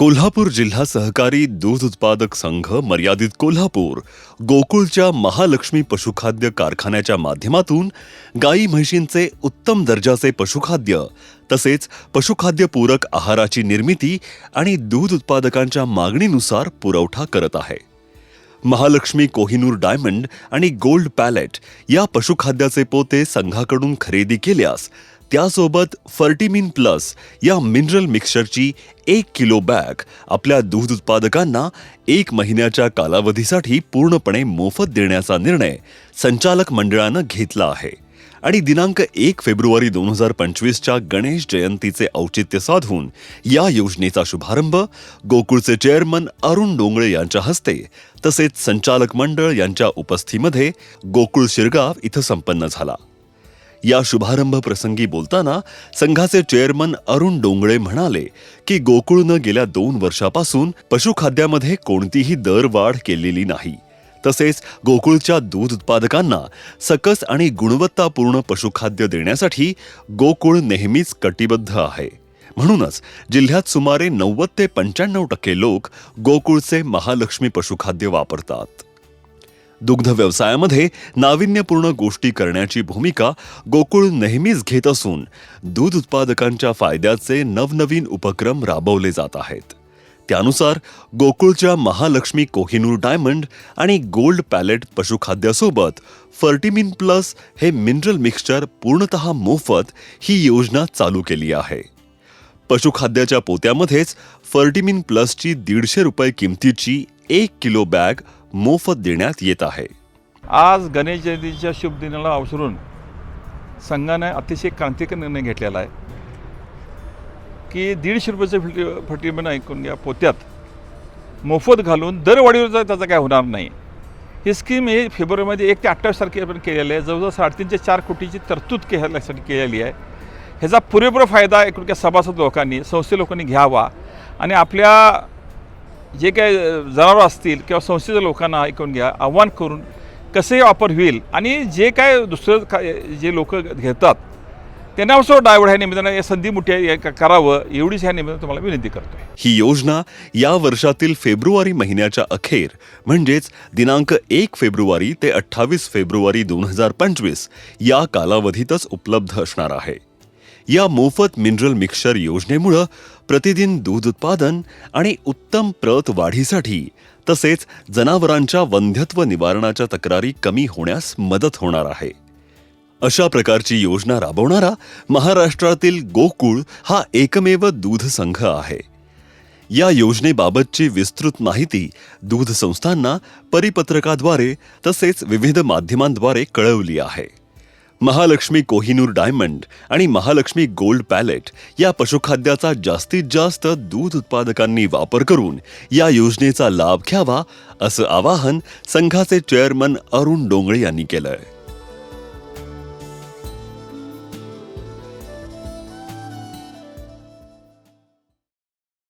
कोल्हापूर जिल्हा सहकारी दूध उत्पादक संघ मर्यादित कोल्हापूर गोकुळच्या महालक्ष्मी पशुखाद्य कारखान्याच्या माध्यमातून गाई म्हशींचे उत्तम दर्जाचे पशुखाद्य तसेच पशुखाद्यपूरक आहाराची निर्मिती आणि दूध उत्पादकांच्या मागणीनुसार पुरवठा करत आहे. महालक्ष्मी कोहिनूर डायमंड आणि गोल्ड पॅलेट या पशुखाद्याचे पोते संघाकडून खरेदी केल्यास त्यासोबत फर्टिमिन प्लस या मिनरल मिक्सरची एक किलो बॅग आपल्या दूध उत्पादकांना एक महिन्याच्या कालावधीसाठी पूर्णपणे मोफत देण्याचा निर्णय संचालक मंडळानं घेतला आहे. आणि दिनांक एक फेब्रुवारी दोन हजार पंचवीसच्या गणेश जयंतीचे औचित्य साधून या योजनेचा शुभारंभ गोकुळचे चेअरमन अरुण डोंगळे यांच्या हस्ते तसेच संचालक मंडळ यांच्या उपस्थितीमध्ये गोकुळ शिरगाव इथं संपन्न झाला. या शुभारंभ प्रसंगी बोलताना संघाचे चेअरमन अरुण डोंगळे म्हणाले की गोकुळनं गेल्या दोन वर्षापासून पशुखाद्यामध्ये कोणतीही दरवाढ केलेली नाही. तसेच गोकुळच्या दूध उत्पादकांना सकस आणि गुणवत्तापूर्ण पशुखाद्य देण्यासाठी गोकुळ नेहमीच कटिबद्ध आहे. म्हणूनच जिल्ह्यात सुमारे नव्वद ते पंच्याण्णव टक्के लोक गोकुळचे महालक्ष्मी पशुखाद्य वापरतात. दुग्ध व्यवसायामध्ये नाविन्यपूर्ण गोष्टी करण्याची भूमिका गोकुळ नेहमीच घेत असून दूध उत्पादकांच्या फायद्याचे नवनवीन उपक्रम राबवले जात आहेत. त्यानुसार गोकुळच्या महालक्ष्मी कोहिनूर डायमंड आणि गोल्ड पॅलेट पशुखाद्यासोबत फर्टिमिन प्लस हे मिनरल मिक्सचर पूर्णतः मोफत ही योजना चालू केली आहे. पशुखाद्याच्या पोत्यामध्येच फर्टिमिन प्लसची दीडशे रुपये किमतीची एक किलो बॅग मोफत देण्यात येत आहे. आज गणेश जयंतीच्या शुभ दिनाला अवसरून संघाने अतिशय क्रांतिकारी निर्णय घेतलेला आहे. की दीडशे रुपयाचं फिल्टी फर्टिमेंट ऐकून घ्या पोत्यात मोफत घालून दरवाढीवर त्याचा काय होणार नाही. ही स्कीम ही फेब्रुवारीमध्ये एक ते अठ्ठावीस तारखेपर्यंत केलेली आहे. जवळजवळ साडेतीन ते चार कोटीची तरतूद केल्यासाठी केलेली आहे. ह्याचा पुरेपूर फायदा एकूण त्या सभासद लोकांनी संस्थे लोकांनी घ्यावा आणि आपल्या जे काही जनावरं असतील किंवा संस्थेच्या लोकांना ऐकून घ्या आव्हान करून कसे वापर होईल आणि जे काय दुसरं का जे लोक घेतात त्यांना असं डायवड ह्या निमित्तानं या संधी मोठी करावं एवढीच ह्या निमित्तानं तुम्हाला विनंती करतोय. ही योजना या वर्षातील फेब्रुवारी महिन्याच्या अखेर म्हणजेच दिनांक एक फेब्रुवारी ते अठ्ठावीस फेब्रुवारी दोन हजार पंचवीस या कालावधीतच उपलब्ध असणार आहे. या मोफत मिनरल मिक्सर योजनेमुळं प्रतिदिन दूध उत्पादन आणि उत्तम प्रत वाढीसाठी तसेच जनावरांच्या वंध्यत्व निवारणाच्या तक्रारी कमी होण्यास मदत होणार आहे. अशा प्रकारची योजना राबवणारा महाराष्ट्रातील गोकुळ हा एकमेव दूध संघ आहे. या योजनेबाबतची विस्तृत माहिती दूध संस्थांना परिपत्रकाद्वारे तसेच विविध माध्यमांद्वारे कळवली आहे. महालक्ष्मी कोहिनूर डायमंड आणि महालक्ष्मी गोल्ड पॅलेट या पशुखाद्याचा जास्तीत जास्त दूध उत्पादकांनी वापर करून या योजनेचा लाभ घ्यावा असं आवाहन संघाचे चेअरमन अरुण डोंगळे यांनी केलंय.